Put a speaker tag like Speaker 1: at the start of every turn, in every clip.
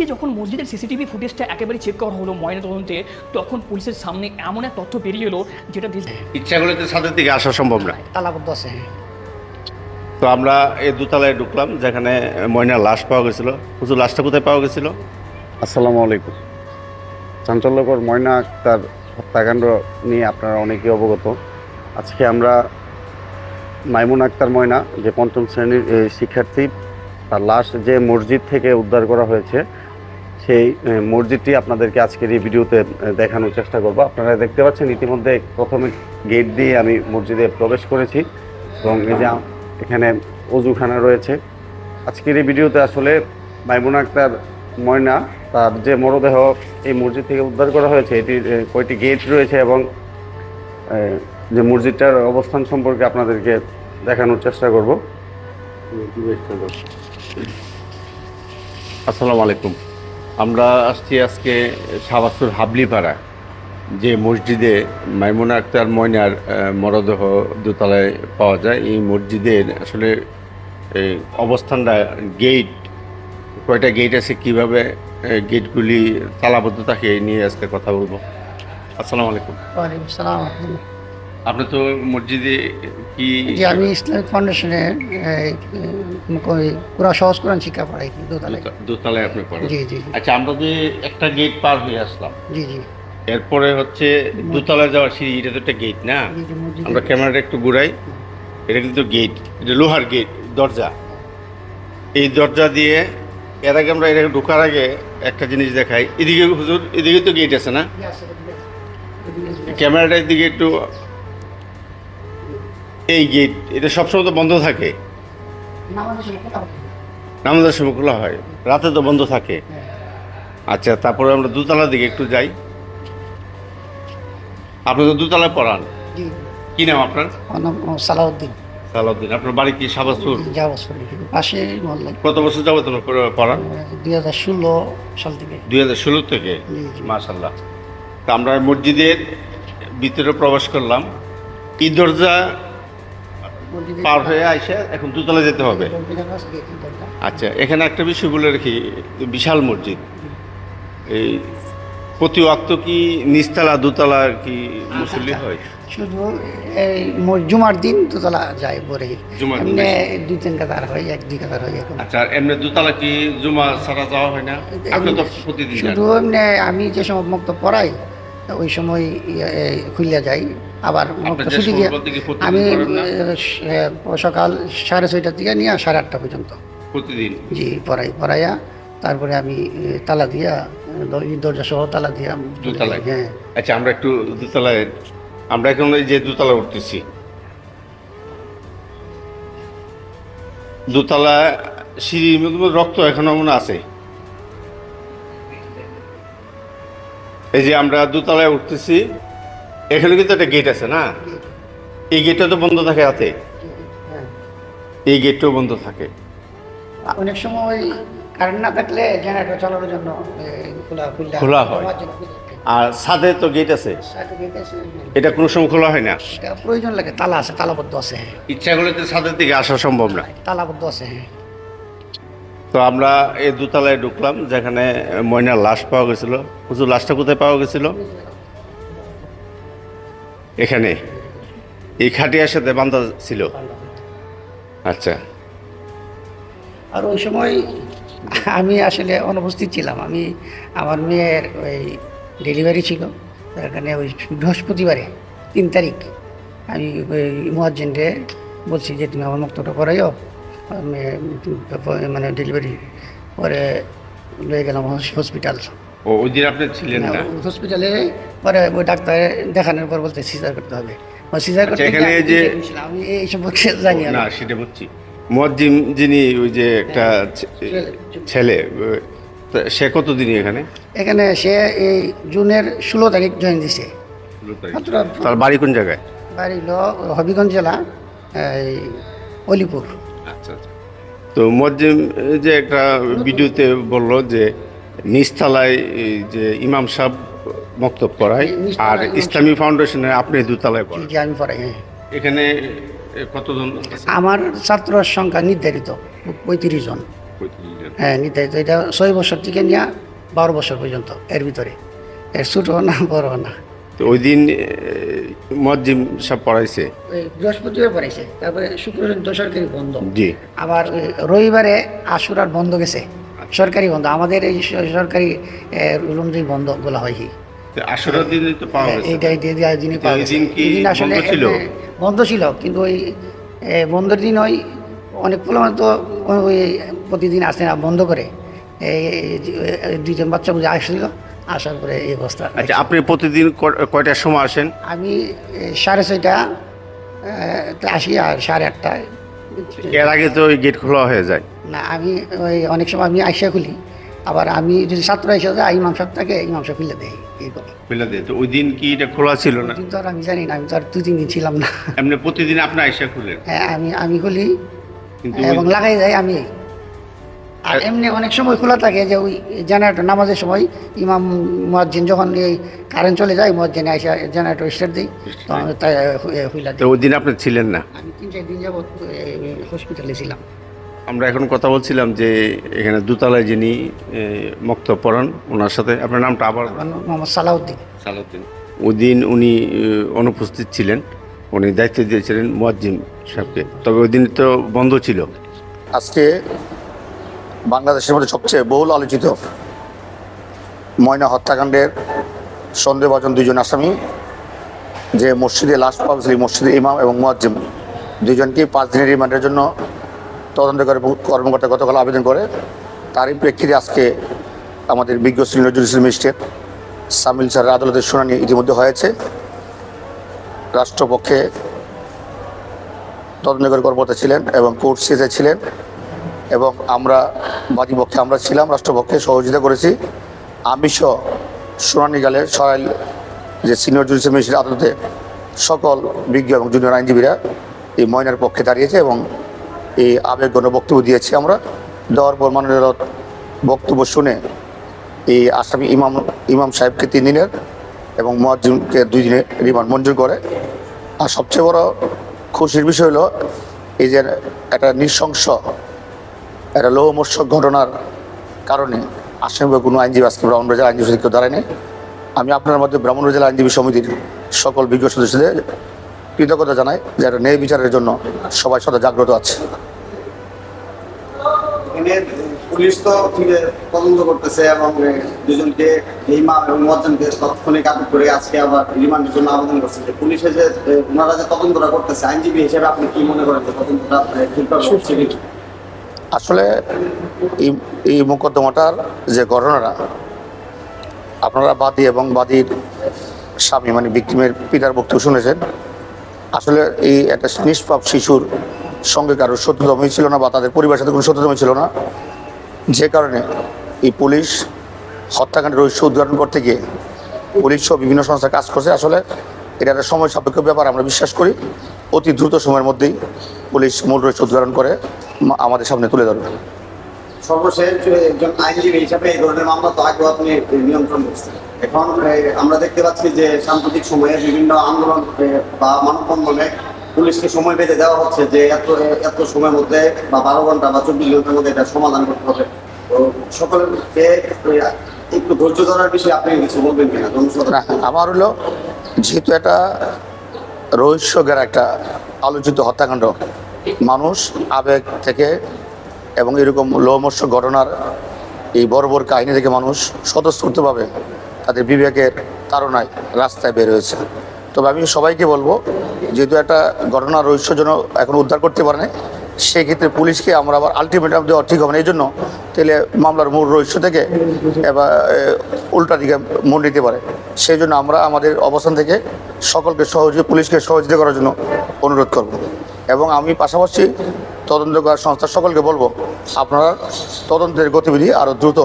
Speaker 1: আজকে যখন মসজিদের সিসিটিভি ফুটেজটা একেবারে চেক করা হলো ময়না তদন্তে তখন পুলিশের সামনে এমন এক তথ্য বেরিয়ে এলো যেটা হ্যাঁ,
Speaker 2: ইচ্ছা করে সাথে থেকে দিকে আসা সম্ভব না
Speaker 3: তালাবদ্ধ আছে হ্যাঁ।
Speaker 2: তো আমরা এই দোতলায় ঢুকলাম যেখানে ময়নার লাশ পাওয়া গেছিল হুজুর লাশটা কোথায় পাওয়া গেছিল
Speaker 4: আসসালামু আলাইকুম চাঞ্চল্যকর ময়না আক্তার হত্যাকাণ্ড নিয়ে আপনারা অনেকে অবগত আজকে আমরা মাইমুন আক্তার ময়না যে পঞ্চম শ্রেণীর শিক্ষার্থী তার লাশ যে মসজিদ থেকে উদ্ধার করা হয়েছে সেই মসজিদটি আপনাদেরকে আজকের এই ভিডিওতে দেখানোর চেষ্টা করব আপনারা দেখতে পাচ্ছেন ইতিমধ্যে প্রথমে গেট দিয়ে আমি মসজিদে প্রবেশ করেছি এবং এই যে এখানে অজুখানা রয়েছে আজকের এই ভিডিওতে আসলে মাইমুন আক্তার ময়না তার যে মরদেহ এই মসজিদ থেকে উদ্ধার করা হয়েছে এটির কয়টি গেট রয়েছে এবং যে মসজিদটার অবস্থান সম্পর্কে আপনাদেরকে দেখানোর চেষ্টা করব
Speaker 2: আসসালামু আলাইকুম আমরা আসছি আজকে সাবাসুর হাবলিপাড়া যে মসজিদে মাইমুনা আক্তার ময়নার মরদেহ দোতলায় পাওয়া যায় এই মসজিদের আসলে অবস্থানটা গেট কয়টা গেট আছে কিভাবে গেটগুলি তালাবদ্ধ থাকে এই নিয়ে আজকে কথা বলবো আসসালামু আলাইকুম
Speaker 3: ওয়ালাইকুম আসসালাম
Speaker 2: আপনি তো মসজিদে কি
Speaker 3: যে আমি ইসলামিক ফাউন্ডেশনে পুরা সহজ কোরআন শিক্ষা পড়াই দোতলায়
Speaker 2: দোতলায় আপনি পড়েন জি জি আচ্ছা আমরা যে একটা গেট পার হয়ে আসলাম জি জি এরপরে হচ্ছে দোতলায় যাওয়ার সিঁড়ি এটা তো একটা গেট না আমরা ক্যামেরাটা একটু ঘুরাই এটা কিন্তু গেট এটা লোহার গেট দরজা এই দরজা দিয়ে এর আগে আমরা এটাকে ঢোকার আগে একটা জিনিস দেখাই এদিকে হুজুর এদিকে তো গেট আছে না ক্যামেরাটা এদিকে একটু এই গেট এটা সবসময় তো বন্ধ থাকে নামাজের সময় খোলা হয় রাতে তো বন্ধ থাকে আচ্ছা তারপরে আমরা দুতলার দিকে একটু যাই আপনি তো দুতলায় পড়ান কি নাম আপনার সালাউদ্দিন সালাউদ্দিন আপনার বাড়ি কি সাবাসপুর কত বছর তোমার পড়ান
Speaker 3: দুই হাজার ষোলো সাল থেকে
Speaker 2: দুই হাজার ষোলো থেকে মাশাল্লাহ তা আমরা মসজিদের ভিতরে প্রবেশ করলাম এই দরজা পার হয়ে আসে এখন দুতলা যেতে হবে আচ্ছা এখানে একটা বিষয় বলে রাখি বিশাল মসজিদ এই প্রতি অক্ত কি নিচতলা দুতলা কি মুসল্লি হয়
Speaker 3: শুধু এই জুমার দিন দুতলা যায় পরে এমনি দুই তিন কাতার হয় এক দুই কাতার হয় এখন
Speaker 2: আচ্ছা এমনি দুতলা কি জুমা ছাড়া যাওয়া হয় না আপনি তো প্রতিদিন
Speaker 3: শুধু এমনি আমি যে সময় মুক্ত পড়াই ওই সময় ইয়ে, খুলিয়া যাই আবার ছুটি আমি সকাল সাড়ে ছয়টার দিকে নিয়ে সাড়ে আটটা পর্যন্ত জি পড়াই পড়াইয়া তারপরে আমি তালা দিয়া দরজা সহ তালা দিয়া
Speaker 2: দুতলায় হ্যাঁ আচ্ছা আমরা একটু দুতলায় আমরা এখন যে দুতলা উঠতেছি দুতলা সিঁড়ির রক্ত এখনো মনে আছে এই যে আমরা দুতলায় উঠতেছি এখানে কিন্তু একটা গেট আছে না এই গেটটা তো বন্ধ থাকে রাতে এই গেটটাও বন্ধ থাকে
Speaker 3: অনেক সময় কারেন্ট না থাকলে জেনারেটর চালানোর জন্য
Speaker 2: খোলা হয় আর সাথে তো গেট আছে এটা কোনো সময় খোলা হয় না
Speaker 3: প্রয়োজন লাগে তালা আছে তালাবদ্ধ আছে হ্যাঁ।
Speaker 2: ইচ্ছা করলে তো সাদের দিকে আসা সম্ভব না
Speaker 3: তালাবদ্ধ আছে হ্যাঁ।
Speaker 2: তো আমরা এই দোতলায় ঢুকলাম যেখানে ময়নার লাশ পাওয়া গেছিলো প্রচুর লাশটা কোথায় পাওয়া গেছিলো এখানে এই খাটিয়ার সাথে বান্ধা ছিল আচ্ছা
Speaker 3: আর ওই সময় আমি আসলে অনুপস্থিত ছিলাম আমি আমার মেয়ের ওই ডেলিভারি ছিল তার কারণে ওই বৃহস্পতিবারে তিন তারিখ আমি ওই মহাজেন্টে বলছি যে তুমি আমার মুক্তটা করাইও মানে ডেলিভারি পরে লয়ে গেলাম হসপিটাল
Speaker 2: ও ওই দিন আপনি ছিলেন না
Speaker 3: হসপিটালে পরে ওই ডাক্তার দেখানোর পর বলতে সিজার করতে হবে সিজার আচ্ছা, করতে এখানে যে আমি এই সম্পর্কে জানি
Speaker 2: না সেটা বুঝছি মুয়াজ্জিম যিনি ওই যে একটা হ্যাঁ, ছেলে সে কত দিন এখানে
Speaker 3: এখানে সে এই জুনের ষোলো তারিখ জয়েন দিছে
Speaker 2: তার বাড়ি কোন জায়গায়
Speaker 3: বাড়ি হলো হবিগঞ্জ জেলা এই অলিপুর আচ্ছা আচ্ছা
Speaker 2: তো মুয়াজ্জিম যে একটা ভিডিওতে বলল যে নিচতলায় যে ইমাম সাহেব মক্তব পড়ায় আর ইসলামী ফাউন্ডেশনে আপনি দুতলায় পড়ান আমি পড়াই হ্যাঁ। এখানে কতজন
Speaker 3: আমার ছাত্রর সংখ্যা নির্ধারিত পঁয়ত্রিশ জন হ্যাঁ নির্ধারিত এটা ছয় বছর থেকে নিয়ে বারো বছর পর্যন্ত এর ভিতরে এর ছোটো না বড় না
Speaker 2: ওই দিন মজ্জিম সব পড়াইছে
Speaker 3: বৃহস্পতিবার পড়াইছে তারপরে শুক্র সরকারি বন্ধ জি আবার রবিবারে আশুরার বন্ধ গেছে সরকারি বন্ধ আমাদের এই সরকারি রুলন্দি বন্ধ বলা হয় হ্যাঁ, বন্ধ ছিল কিন্তু ওই বন্ধের দিন ওই অনেক পোলামানে তো ওই প্রতিদিন আসে না বন্ধ করে দুইজন বাচ্চা বুঝে আসছিল আসার পরে এই অবস্থা
Speaker 2: আচ্ছা আপনি প্রতিদিন কয়টার সময় আসেন
Speaker 3: আমি সাড়ে ছয়টা আসি আর সাড়ে আটটায়
Speaker 2: এর আগে তো ওই গেট খোলা হয়ে যায়
Speaker 3: না আমি ওই অনেক সময় আমি আইসা খুলি আবার আমি যদি ছাত্র এসে যায় ইমাম সাহেব থাকে ইমাম সাহেব খুলে দেয় এই
Speaker 2: তো ওই দিন কি এটা খোলা ছিল না কিন্তু
Speaker 3: আর আমি জানি না আমি তো আর দু তিন দিন ছিলাম না
Speaker 2: এমনি প্রতিদিন আপনার আইসা খুলে
Speaker 3: হ্যাঁ আমি আমি খুলি হ্যাঁ, এবং লাগাই যাই আমি আর এমনি অনেক সময় খোলা থাকে যে ওই জেনারেটর নামাজের সময় ইমাম মসজিদ যখন এই কারেন্ট চলে যায় মসজিদে আইসা জেনারেটর স্টার্ট দিই তখন তাই খুলে
Speaker 2: ওই দিন আপনি ছিলেন না
Speaker 3: আমি তিন চার দিন যাবত হসপিটালে ছিলাম
Speaker 2: আমরা এখন কথা বলছিলাম যে এখানে দোতলায় যিনি মক্তব পড়ান ওনার সাথে আপনার নামটা আবার
Speaker 3: মোহাম্মদ সালাউদ্দিন
Speaker 2: সালাউদ্দিন ওই দিন উনি অনুপস্থিত ছিলেন উনি দায়িত্ব দিয়েছিলেন মোয়াজ্জিম সাহেবকে তবে ওই দিন তো বন্ধ ছিল
Speaker 4: আজকে বাংলাদেশের মধ্যে সবচেয়ে বহুল আলোচিত ময়না হত্যাকাণ্ডের সন্দেহভাজন দুজন আসামি যে মসজিদে লাশ পাওয়া মসজিদে ইমাম এবং মুয়াজ্জিম দুজনকে পাঁচ দিনের রিমান্ডের জন্য তদন্তকারী কর্মকর্তা গতকাল আবেদন করে তারই প্রেক্ষিতে আজকে আমাদের বিজ্ঞ নজরুল ইসলাম ম্যাজিস্ট্রেট সামিল স্যারের আদালতের শুনানি ইতিমধ্যে হয়েছে রাষ্ট্রপক্ষে তদন্তকারী কর্মকর্তা ছিলেন এবং কোর্ট সিজে ছিলেন এবং আমরা বাদীপক্ষে আমরা ছিলাম রাষ্ট্রপক্ষে সহযোগিতা করেছি আমি সহ শুনানিকালে সরাইল যে সিনিয়র জুডিশিয়াল মিনিস্টার আদালতে সকল বিজ্ঞ এবং জুনিয়র আইনজীবীরা এই ময়নার পক্ষে দাঁড়িয়েছে এবং এই আবেগগণ বক্তব্য দিয়েছি আমরা দেওয়ার পর বক্তব্য শুনে এই আসামি ইমাম ইমাম সাহেবকে তিন দিনের এবং মোয়াজ্জিমকে দুই দিনের রিমান্ড মঞ্জুর করে আর সবচেয়ে বড় খুশির বিষয় হলো এই যে একটা নৃশংস একটা লৌহমর্ষক ঘটনার কারণে বা কোনো আইনজীবী আজকে রাজা আইনজীবী কেউ দাঁড়ায়নি আমি আপনার মধ্যে রাজা আইনজীবী সমিতির সকল বিজ্ঞ সদস্যদের কৃতজ্ঞতা জানাই যে একটা ন্যায় বিচারের জন্য সবাই সদা জাগ্রত আছে
Speaker 5: পুলিশ তো করতেছে এবং দুজনকে তৎক্ষণিক করে আজকে পুলিশে যে করতেছে আইনজীবী হিসেবে আপনি
Speaker 4: আসলে এই মোকদ্দমাটার যে ঘটনাটা আপনারা বাদী এবং বাদীর স্বামী মানে বিক্রিমের পিতার বক্তব্য শুনেছেন আসলে এই একটা নিষ্পাপ শিশুর সঙ্গে কারো শত্রুতমী ছিল না বা তাদের পরিবারের সাথে কোনো শত্রুতমী ছিল না যে কারণে এই পুলিশ হত্যাকাণ্ডের রহস্য উদ্ঘাটন করতে গিয়ে পুলিশ সহ বিভিন্ন সংস্থা কাজ করছে আসলে এটা একটা সময় সাপেক্ষ ব্যাপার আমরা বিশ্বাস করি অতি দ্রুত সময়ের মধ্যেই পুলিশ মূল রহস্য উদ্ঘাটন করে আমাদের সামনে তুলে ধরবে
Speaker 5: সর্বশেষ একজন আইনজীবী হিসাবে এই ধরনের মামলা তো আগেও আপনি নিয়ন্ত্রণ করছেন এখন আমরা দেখতে পাচ্ছি যে সাম্প্রতিক সময়ে বিভিন্ন আন্দোলন বা মানববন্ধনে পুলিশকে সময় বেঁধে দেওয়া হচ্ছে যে এত এত সময়ের মধ্যে বা বারো ঘন্টা বা চব্বিশ ঘন্টার মধ্যে এটা সমাধান করতে হবে তো সকলকে একটু ধৈর্য ধরার বিষয়ে আপনি কিছু বলবেন কিনা
Speaker 4: আমার হলো যেহেতু এটা রহস্যগের একটা আলোচিত হত্যাকাণ্ড মানুষ আবেগ থেকে এবং এরকম লোমস্য ঘটনার এই বর্বর কাহিনী থেকে মানুষ স্বতঃস্ফূর্তভাবে তাদের বিবেকের তারণায় রাস্তায় বের হয়েছে তবে আমি সবাইকে বলবো যেহেতু একটা ঘটনা রহস্যজনক এখন উদ্ধার করতে পারে না সেক্ষেত্রে পুলিশকে আমরা আবার আলটিমেটাম দেওয়া ঠিক হবে না এই জন্য তাহলে মামলার মূল রহস্য থেকে এবার উল্টা দিকে মন নিতে পারে সেই জন্য আমরা আমাদের অবস্থান থেকে সকলকে সহযোগী পুলিশকে সহযোগিতা করার জন্য অনুরোধ করব এবং আমি পাশাপাশি তদন্ত করার সংস্থা সকলকে বলবো আপনারা তদন্তের গতিবিধি আরো দ্রুত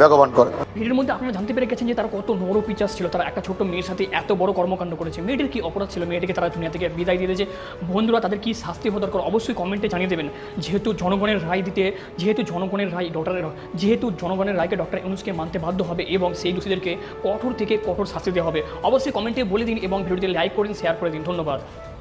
Speaker 4: বেগবান করে
Speaker 1: ভিডিওর মধ্যে আপনারা জানতে পেরে গেছেন যে তারা কত নর ছিল তারা একটা ছোট মেয়ের সাথে এত বড় কর্মকাণ্ড করেছে মেয়েটির কি অপরাধ ছিল মেয়েটিকে তারা দুনিয়া থেকে বিদায় দিয়ে দিয়েছে বন্ধুরা তাদের কি শাস্তি হওয়া দরকার অবশ্যই কমেন্টে জানিয়ে দেবেন যেহেতু জনগণের রায় দিতে যেহেতু জনগণের রায় ডক্টরের যেহেতু জনগণের রায়কে ডক্টর ইউনুসকে মানতে বাধ্য হবে এবং সেই দোষীদেরকে কঠোর থেকে কঠোর শাস্তি দেওয়া হবে অবশ্যই কমেন্টে বলে দিন এবং ভিডিওটি লাইক করে দিন শেয়ার করে দিন ধন্যবাদ